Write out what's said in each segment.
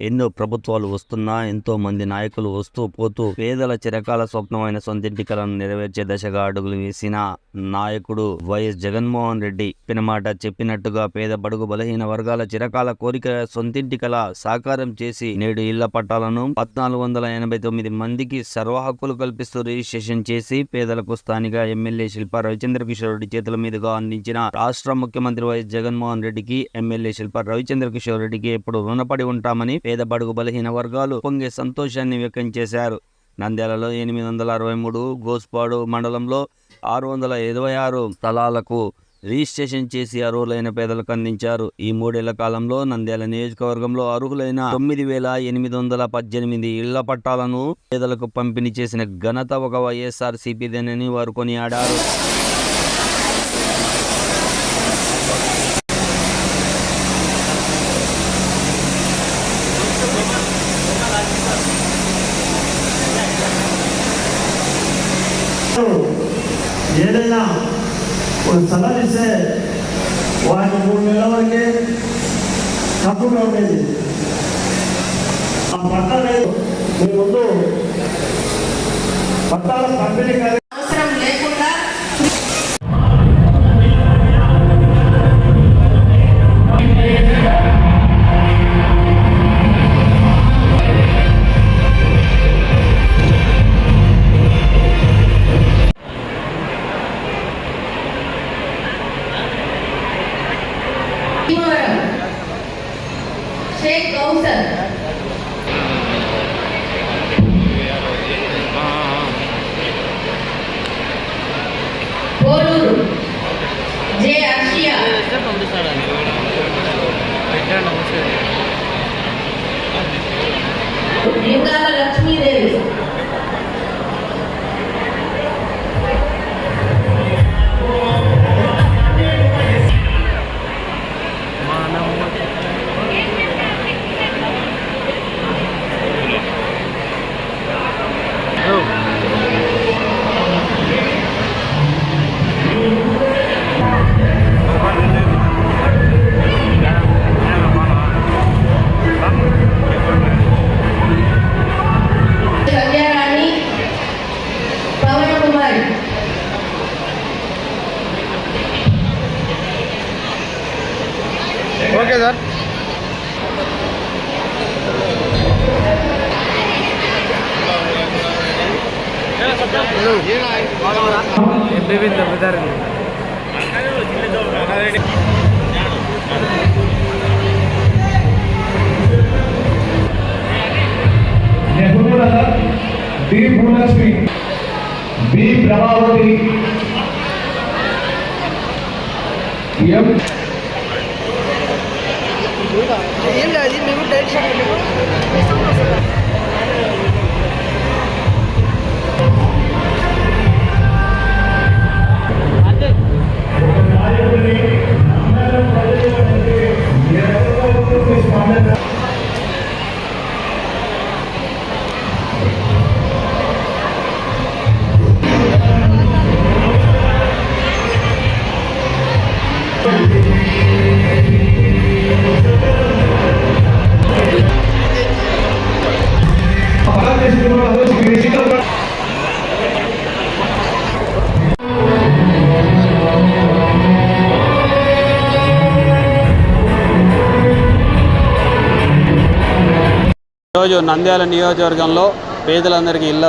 ఎన్నో ప్రభుత్వాలు వస్తున్నా ఎంతో మంది నాయకులు వస్తూ పోతూ పేదల చిరకాల స్వప్నమైన సొంతింటి కలను నెరవేర్చే దశగా అడుగులు వేసిన నాయకుడు వైఎస్ జగన్మోహన్ రెడ్డి పినమాట చెప్పినట్టుగా పేద బడుగు బలహీన వర్గాల చిరకాల కోరిక సొంతింటి కల సాకారం చేసి నేడు ఇళ్ళ పట్టాలను పద్నాలుగు వందల ఎనభై తొమ్మిది మందికి సర్వ హక్కులు కల్పిస్తూ రిజిస్ట్రేషన్ చేసి పేదలకు స్థానిక ఎమ్మెల్యే శిల్ప రవిచంద్ర కిషోర్ రెడ్డి చేతుల మీదుగా అందించిన రాష్ట్ర ముఖ్యమంత్రి వైఎస్ జగన్మోహన్ రెడ్డికి ఎమ్మెల్యే శిల్ప రవిచంద్ర కిషోర్ రెడ్డికి ఎప్పుడు రుణపడి ఉంటామని పేద బడుగు బలహీన వర్గాలు పొంగే సంతోషాన్ని వ్యక్తం చేశారు. నంద్యాలలో ఎనిమిది వందల అరవై మూడు గోస్పాడు మండలంలో ఆరు వందల ఇరవై ఆరు స్థలాలకు రిజిస్ట్రేషన్ చేసి అర్హులైన పేదలకు అందించారు. ఈ మూడేళ్ళ కాలంలో నంద్యాల నియోజకవర్గంలో అర్హులైన తొమ్మిది వేల ఎనిమిది వందల పద్దెనిమిది ఇళ్ళ పట్టాలను పేదలకు పంపిణీ చేసిన ఘనత ఒక వైఎస్ఆర్ సిపిదేనని వారు కొనియాడారు. ఒక స్థలం ఇస్తే వాటి మూడు నెలల వరకే తప్పుగా ఉండేది ఆ పట్టాలు మీ ముందు పట్టాల పంపిణీ షేక్ కౌసర్ పోలూరు జే అర్షియా లింగాల లక్ష్మీదేవి எப்பயுமே இந்த மாதிரி தான் இருக்கு T Bhoolakshmi P Prabhavathi M ஏன்டா இது மிகவும் டென்ஷன் ఈరోజు నంద్యాల నియోజకవర్గంలో పేదలందరికీ ఇళ్ళ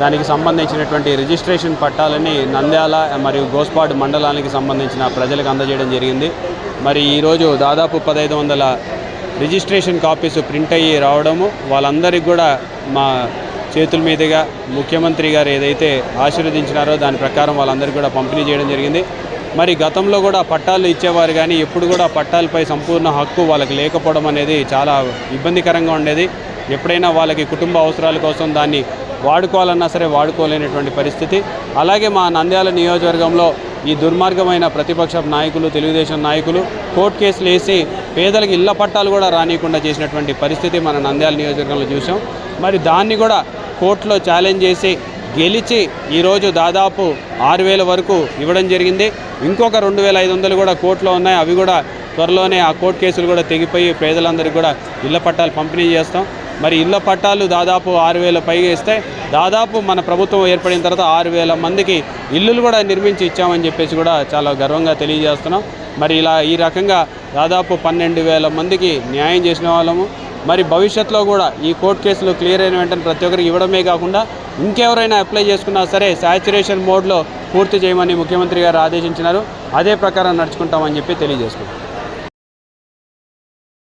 దానికి సంబంధించినటువంటి రిజిస్ట్రేషన్ పట్టాలని నంద్యాల మరియు గోస్పాడు మండలానికి సంబంధించిన ప్రజలకు అందజేయడం జరిగింది. మరి ఈరోజు దాదాపు పదహైదు వందల రిజిస్ట్రేషన్ కాపీస్ ప్రింట్ అయ్యి రావడము వాళ్ళందరికీ కూడా మా చేతుల మీదుగా ముఖ్యమంత్రి గారు ఏదైతే ఆశీర్వదించినారో దాని ప్రకారం వాళ్ళందరికీ కూడా పంపిణీ చేయడం జరిగింది. మరి గతంలో కూడా పట్టాలు ఇచ్చేవారు కానీ ఎప్పుడు కూడా పట్టాలపై సంపూర్ణ హక్కు వాళ్ళకి లేకపోవడం అనేది చాలా ఇబ్బందికరంగా ఉండేది. ఎప్పుడైనా వాళ్ళకి కుటుంబ అవసరాల కోసం దాన్ని వాడుకోవాలన్నా సరే వాడుకోలేనటువంటి పరిస్థితి. అలాగే మా నంద్యాల నియోజకవర్గంలో ఈ దుర్మార్గమైన ప్రతిపక్ష నాయకులు తెలుగుదేశం నాయకులు కోర్టు కేసులు వేసి పేదలకు ఇళ్ళ పట్టాలు కూడా రానియకుండా చేసినటువంటి పరిస్థితి మన నంద్యాల నియోజకవర్గంలో చూసాం. మరి దాన్ని కూడా కోర్టులో ఛాలెంజ్ చేసి గెలిచి ఈరోజు దాదాపు ఆరు వేల వరకు ఇవ్వడం జరిగింది. ఇంకొక రెండు వేల ఐదు వందలు కూడా కోర్టులో ఉన్నాయి. అవి కూడా త్వరలోనే ఆ కోర్టు కేసులు కూడా తెగిపోయి పేదలందరికీ కూడా ఇళ్ళ పట్టాలు పంపిణీ చేస్తాం. మరి ఇళ్ళ పట్టాలు దాదాపు ఆరు వేల పైగా ఇస్తే దాదాపు మన ప్రభుత్వం ఏర్పడిన తర్వాత ఆరు వేల మందికి ఇల్లులు కూడా నిర్మించి ఇచ్చామని చెప్పేసి కూడా చాలా గర్వంగా తెలియజేస్తున్నాం. మరి ఇలా ఈ రకంగా దాదాపు పన్నెండు వేల మందికి న్యాయం చేసిన వాళ్ళము. మరి భవిష్యత్తులో కూడా ఈ కోర్టు కేసులు క్లియర్ అయిన వెంటనే ప్రతి ఒక్కరికి ఇవ్వడమే కాకుండా ఇంకెవరైనా అప్లై చేసుకున్నా సరే శాచురేషన్ మోడ్లో పూర్తి చేయమని ముఖ్యమంత్రి గారు ఆదేశించినారు. అదే ప్రకారం నడుచుకుంటామని చెప్పి తెలియజేసుకుంటాం